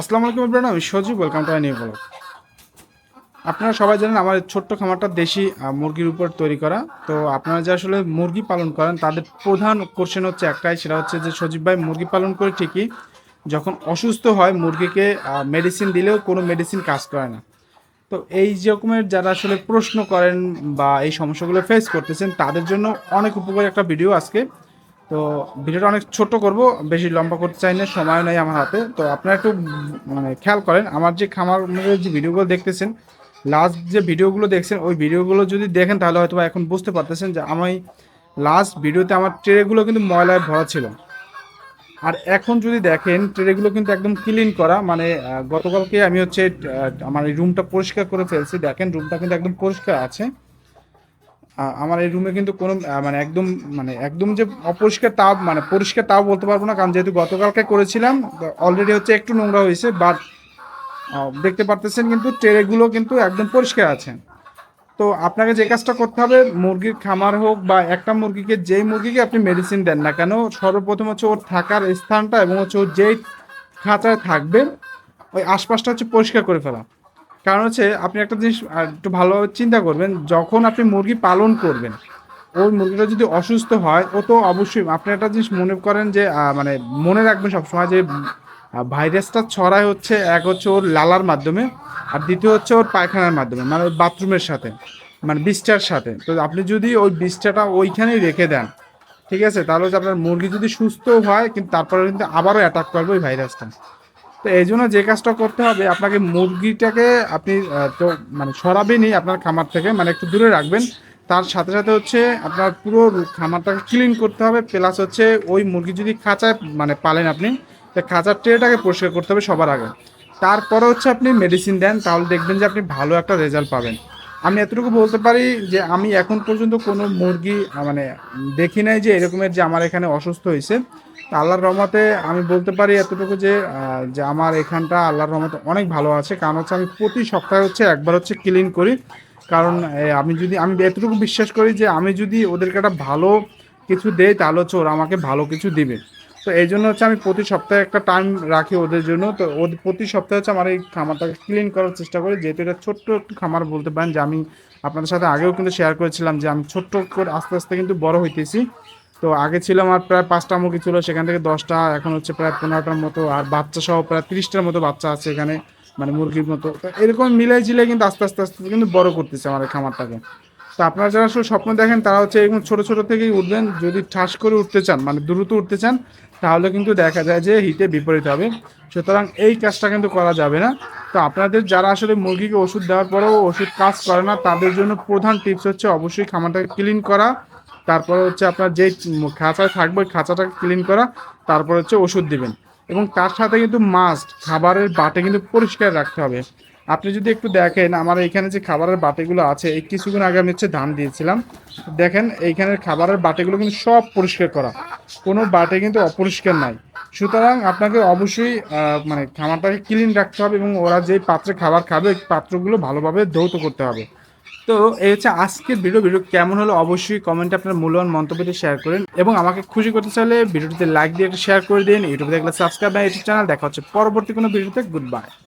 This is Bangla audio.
আসসালামু আলাইকুম ইব্রাহিম, আমি Sajib welcome to new blog আপনারা সবাই জানেন আমার ছোট্ট খামারটা দেশি মুরগির উপর তৈরি করা। তো আপনারা যে আসলে মুরগি পালন করেন, তাদের প্রধান কোশ্চেন হচ্ছে একটাই, সেটা হচ্ছে যে সজীব ভাই, মুরগি পালন করে ঠিকই, যখন অসুস্থ হয়, মুরগিকে মেডিসিন দিলেও কোনো মেডিসিন কাজ করে না। তো এই রকমের যারা আসলে প্রশ্ন করেন বা এই সমস্যাগুলো ফেস করতেছেন, তাদের জন্য অনেক উপকারী একটা ভিডিও আজকে। তো ভিডিওটা অনেক ছোট করব, বেশি লম্বা করতে চাই না সময় নেই আমার হাতে। তো আপনারা একটু মানে খেয়াল করেন, আমার যে খামার যে ভিডিওগুলো দেখতেছেন লাস্ট যে ভিডিওগুলো দেখছেন, ওই ভিডিওগুলো যদি দেখেন, তাহলে হয়তো এখন বুঝতে পারতেছেন যে আমি লাস্ট ভিডিওতে আমার ট্রেগুলো কিন্তু ময়লায় ভরা ছিল। আর এখন যদি দেখেন, ট্রেগুলো কিন্তু একদম ক্লিন করা মানে গতকালকে আমি হচ্ছে আমার রুমটা পরিষ্কার করে ফেলছি। দেখেন রুমটা কিন্তু একদম পরিষ্কার আছে। আমার এই রুমে কিন্তু কোনো মানে একদম মানে একদম যে অপরিষ্কার তাও মানে পরিষ্কার তাও বলতে পারব না, কারণ যেহেতু গতকালকে করেছিলাম অলরেডি হচ্ছে একটু নোংরা হয়েছে বাট দেখতে পারতেছেন কিন্তু ট্রেগুলো কিন্তু একদম পরিষ্কার আছে। তো আপনাকে যে কাজটা করতে হবে, মুরগির খামার হোক বা একটা মুরগিকে, যেই মুরগিকে আপনি মেডিসিন দেন না কেন, সর্বপ্রথম হচ্ছে ওর থাকার স্থানটা এবং হচ্ছে ওর যেই খাঁচায় থাকবে ওই আশপাশটা হচ্ছে পরিষ্কার করে ফেলা। কারণ হচ্ছে আপনি একটা জিনিস একটু ভালোভাবে চিন্তা করবেন, যখন আপনি মুরগি পালন করবেন, ওই মুরগিটা যদি অসুস্থ হয়, ও তো অবশ্যই, আপনি একটা জিনিস মনে করেন যে মানে মনে রাখবেন সবসময় যে ভাইরাসটা ছড়ায় হচ্ছে, এক হচ্ছে ওর লালার মাধ্যমে, আর দ্বিতীয় হচ্ছে ওর পায়খানার মাধ্যমে মানে বাথরুমের সাথে মানে বিস্টার সাথে। তো আপনি যদি ওই বিস্টাটা ওইখানেই রেখে দেন, ঠিক আছে? তাহলে হচ্ছে আপনার মুরগি যদি সুস্থ হয়, কিন্তু তারপরে কিন্তু আবারও অ্যাটাক করবে ওই ভাইরাসটা। তো এই জন্য যে কাজটা করতে হবে, আপনাকে মুরগিটাকে আপনি তো মানে সরাবেনই আপনার খামার থেকে মানে একটু দূরে রাখবেন। তার সাথে সাথে হচ্ছে আপনার পুরো খামারটাকে ক্লিন করতে হবে প্লাস হচ্ছে ওই মুরগি যদি খাঁচায় মানে পালেন আপনি, তো খাঁচার ট্রেটাকে পরিষ্কার করতে হবে সবার আগে। তারপরে হচ্ছে আপনি মেডিসিন দেন, তাহলে দেখবেন যে আপনি ভালো একটা রেজাল্ট পাবেন। আমি এতটুকু বলতে পারি যে আমি এখন পর্যন্ত কোনো মুরগি মানে দেখি নাই যে এরকমের যে আমার এখানে অসুস্থ হয়েছে। আল্লাহর রহমতে আমি বলতে পারি এতটুকু যে যে আমার এখানটা আল্লাহর রহমতে অনেক ভালো আছে। কারণ হচ্ছে আমি প্রতি সপ্তাহে হচ্ছে একবার হচ্ছে ক্লিন করি। কারণ আমি যদি, আমি এতটুকু বিশ্বাস করি যে আমি যদি ওদেরকে একটা ভালো কিছু দেই, তাহলে হচ্ছে ওরা আমাকে ভালো কিছু দিবে। তো এই জন্য হচ্ছে আমি প্রতি সপ্তাহে একটা টাইম রাখি ওদের জন্য। তো ওদের প্রতি সপ্তাহে হচ্ছে আমার এই খামারটাকে ক্লিন করার চেষ্টা করি। যেহেতু এটা ছোট্ট একটু খামার বলতে পারেন যে আমি আপনাদের সাথে আগেও কিন্তু শেয়ার করেছিলাম যে আমি ছোট্ট করে আস্তে আস্তে কিন্তু বড় হইতেছি। তো আগে ছিল আমার প্রায় পাঁচটা মুরগি ছিল, সেখান থেকে দশটা, এখন হচ্ছে প্রায় পনেরোটার মতো, আর বাচ্চা সহ প্রায় তিরিশটার মতো বাচ্চা আছে এখানে মানে মুরগির মতো। তো এরকম মিলাই ঝিলে কিন্তু আস্তে আস্তে আস্তে কিন্তু বড় করতেছে আমার খামারটাকে। তো আপনারা যারা আসলে স্বপ্ন দেখেন, তারা হচ্ছে এরকম ছোট ছোট থেকেই উঠবেন। যদি ঠাস করে উঠতে চান মানে দ্রুত উঠতে চান, তাহলে কিন্তু দেখা যায় যে হিটে বিপরীত হবে। সুতরাং এই কাজটা কিন্তু করা যাবে না। তো আপনাদের যারা আসলে মুরগিকে ওষুধ দেওয়ার পরেও ওষুধ কাজ করে না, তাদের জন্য প্রধান টিপস হচ্ছে অবশ্যই খামারটাকে ক্লিন করা। তারপরে হচ্ছে আপনার যে খাঁচায় থাকবে খাঁচাটাকে ক্লিন করা। তারপর হচ্ছে ওষুধ দিবেন। এবং তার সাথে কিন্তু মাস্ট খাবারের বাটে কিন্তু পরিষ্কার রাখতে হবে। আপনি যদি একটু দেখেন, আমার এখানে যে খাবারের বাটিগুলো আছে, এই কিছুক্ষণ আগে আমি হচ্ছে ধান দিয়েছিলাম। দেখেন, এইখানের খাবারের বাটিগুলো কিন্তু সব পরিষ্কার করা। কোনো বাটে কিন্তু অপরিষ্কার নাই। সুতরাং আপনাকে অবশ্যই মানে খামারটাকে ক্লিন রাখতে হবে এবং ওরা যেই পাত্রে খাবার খাবে, ওই পাত্রগুলো ভালোভাবে ধৌত করতে হবে। তো এই হচ্ছে আজকের ভিডিও। ভিডিও কেমন হলো অবশ্যই কমেন্টে আপনার মূল্যবান মন্তব্যটি শেয়ার করেন এবং আমাকে খুশি করতে চাইলে ভিডিওটিতে লাইক দিয়ে একটা শেয়ার করে দিন। ইউটিউবে দেখলে সাবস্ক্রাইব বা ইউটিউব চ্যানেল দেখা হচ্ছে পরবর্তী কোনো ভিডিওতে। Good bye